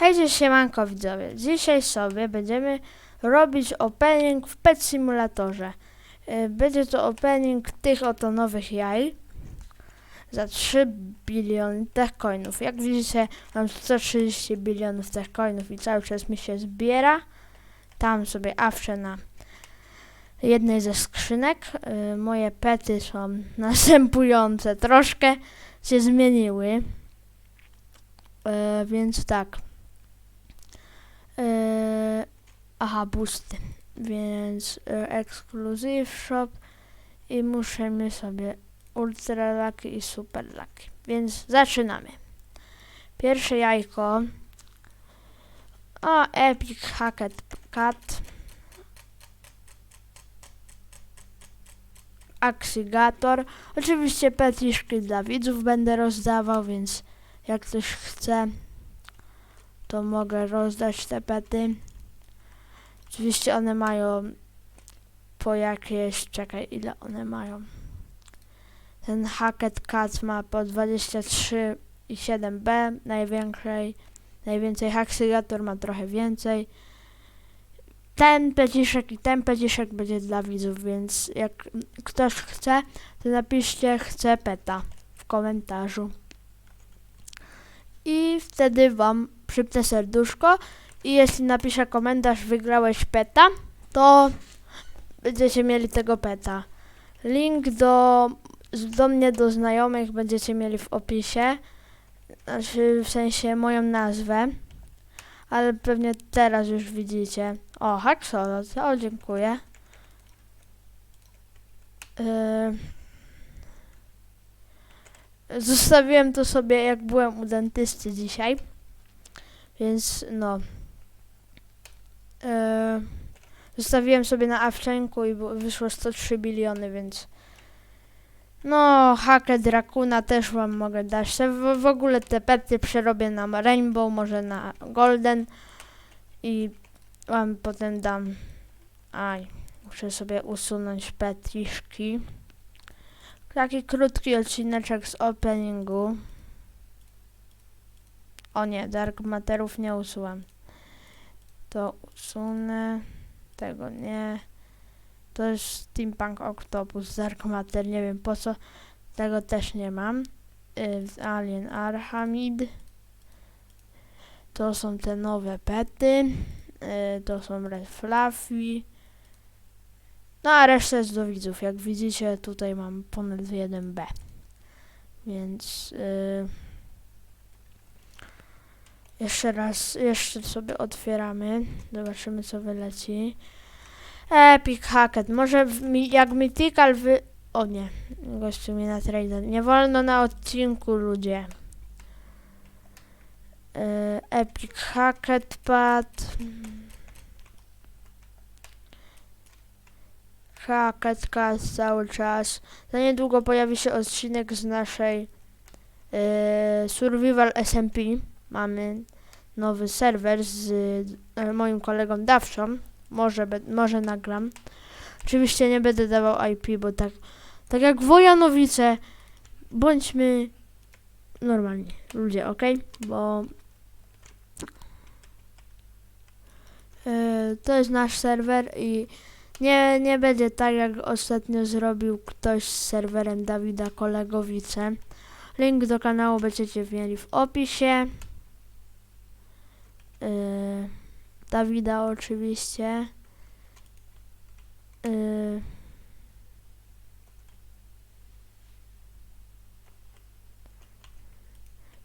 Hejcie, siemanko widzowie. Dzisiaj sobie będziemy robić opening w Pet Simulatorze. Y, Będzie to opening tych oto nowych jaj za 3 biliony tech coinów. Jak widzicie, mam 130 bilionów tech coinów i cały czas mi się zbiera. Tam sobie awczę na jednej ze skrzynek. Y, Moje pety są następujące. Troszkę się zmieniły. Y, Więc tak. Eee, aha, boosty. Więc e, Exclusive Shop i mieć sobie Ultra Lucky i Super Lucky. Więc zaczynamy. Pierwsze jajko. O, Epic Hacket Cat. Axigator. Oczywiście petiszki dla widzów będę rozdawał, więc jak ktoś chce, to mogę rozdać te pety. Oczywiście one mają po jakieś, czekaj, ile one mają. Ten Hackett Cat ma po 23,7B największej, najwięcej Haxigator ma trochę więcej. Ten peciszek i ten peciszek będzie dla widzów, więc jak ktoś chce, to napiszcie chcę peta w komentarzu. I wtedy wam przypnę serduszko i jeśli napiszę komentarz wygrałeś peta, to będziecie mieli tego peta. Link do, do mnie, do znajomych będziecie mieli w opisie, znaczy w sensie moją nazwę, ale pewnie teraz już widzicie. O, Haxolot, o dziękuję. Yy, Zostawiłem to sobie jak byłem u dentysty dzisiaj. Więc no. E, zostawiłem sobie na awczenku i wyszło 103 biliony, więc. No, hakę Drakuna też wam mogę dać. W, w ogóle te pety przerobię na Rainbow, może na Golden i wam potem dam. Aj, muszę sobie usunąć petiszki. Taki krótki odcineczek z openingu. O nie, Dark Matterów nie usuwam. To usunę. Tego nie. To jest Steampunk Octopus Dark Matter. Nie wiem po co. Tego też nie mam. Y, Alien Arhamid. To są te nowe pety. Y, to są Red Fluffy. No a reszta jest do widzów. Jak widzicie tutaj mam ponad 1B. Więc... Y, jeszcze raz, jeszcze sobie otwieramy. Zobaczymy co wyleci. Epic Hacket. Może jak Mythical wy... O nie, gościu mnie na trader. Nie wolno na odcinku ludzie. E, Epic Hacket Pad. Hacket Cat cały czas. Za niedługo pojawi się odcinek z naszej e, Survival SMP mamy nowy serwer z e, moim kolegą Dawczą. Może, be, może nagram. Oczywiście nie będę dawał IP, bo tak, tak jak Wojanowice, bądźmy normalni ludzie, ok? Bo e, to jest nasz serwer i nie, nie będzie tak, jak ostatnio zrobił ktoś z serwerem Dawida Kolegowice. Link do kanału będziecie mieli w opisie. Yy, Dawida oczywiście. Yy,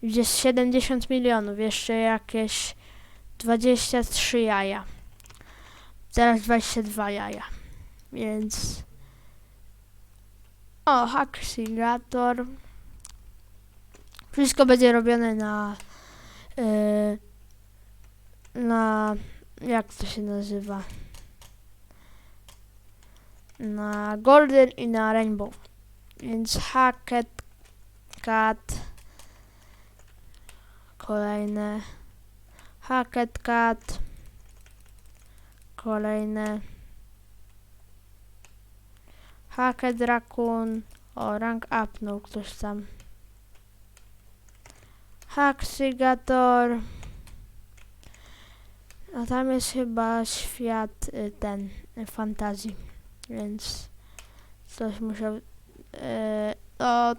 jest 70 milionów, jeszcze jakieś 23 jaja. Teraz 22 jaja. Więc. O, Haxigator. Wszystko będzie robione na. Yy, na jak to się nazywa? Na Golden i na Rainbow. Więc Hacket Cat. Kolejne. Hacket Cat. Kolejne. Hacket Raccoon. O, rank upnął ktoś tam. Haxigator. A tam jest chyba świat y, ten, y, fantazji, więc coś musiał... Y,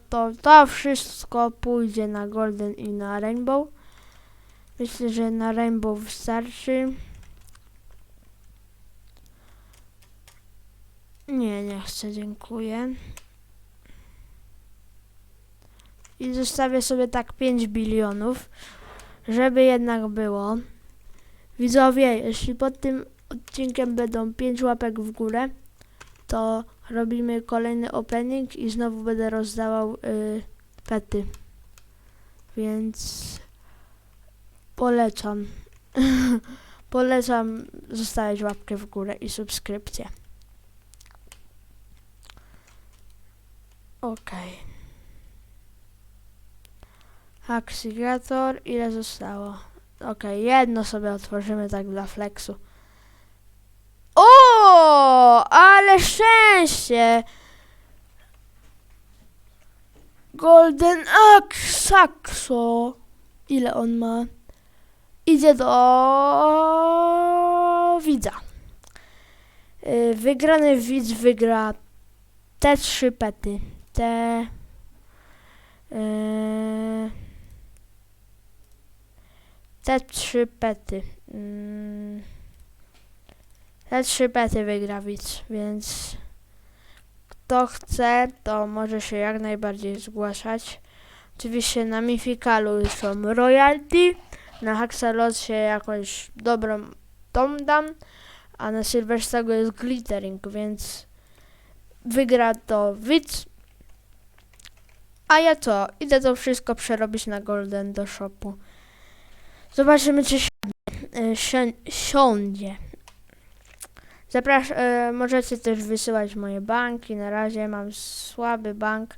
to, to, wszystko pójdzie na Golden i na Rainbow. Myślę, że na Rainbow wystarczy. Nie, nie chcę, dziękuję. I zostawię sobie tak 5 bilionów, żeby jednak było. Widzowie, jeśli pod tym odcinkiem będą 5 łapek w górę, to robimy kolejny opening i znowu będę rozdawał y, pety. Więc polecam. polecam zostawiać łapkę w górę i subskrypcję. Okej. Aksigator, ile zostało? Okej, jedno sobie otworzymy tak dla flexu. O, ale szczęście! Golden Axe Saxo. Ile on ma? Idzie do widza. Y, Wygrany widz wygra te trzy pety. Te. y, te trzy pety. Mm, te trzy pety wygra widz, więc kto chce, to może się jak najbardziej zgłaszać. Oczywiście na Mifikalu są royalty, na Haxalotsie jakąś dobrą tą dam, a na Silverstagu jest glittering, więc wygra to widz. A ja co? Idę to wszystko przerobić na Golden do shopu. Zobaczymy, czy siadnie- y, si- siądzie. Zaprasz, y, możecie też wysyłać moje banki. Na razie mam słaby bank,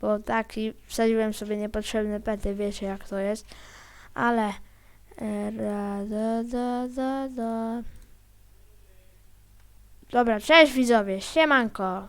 bo taki wsadziłem sobie niepotrzebne pety, wiecie jak to jest. Ale da. Dobra, cześć widzowie, siemanko.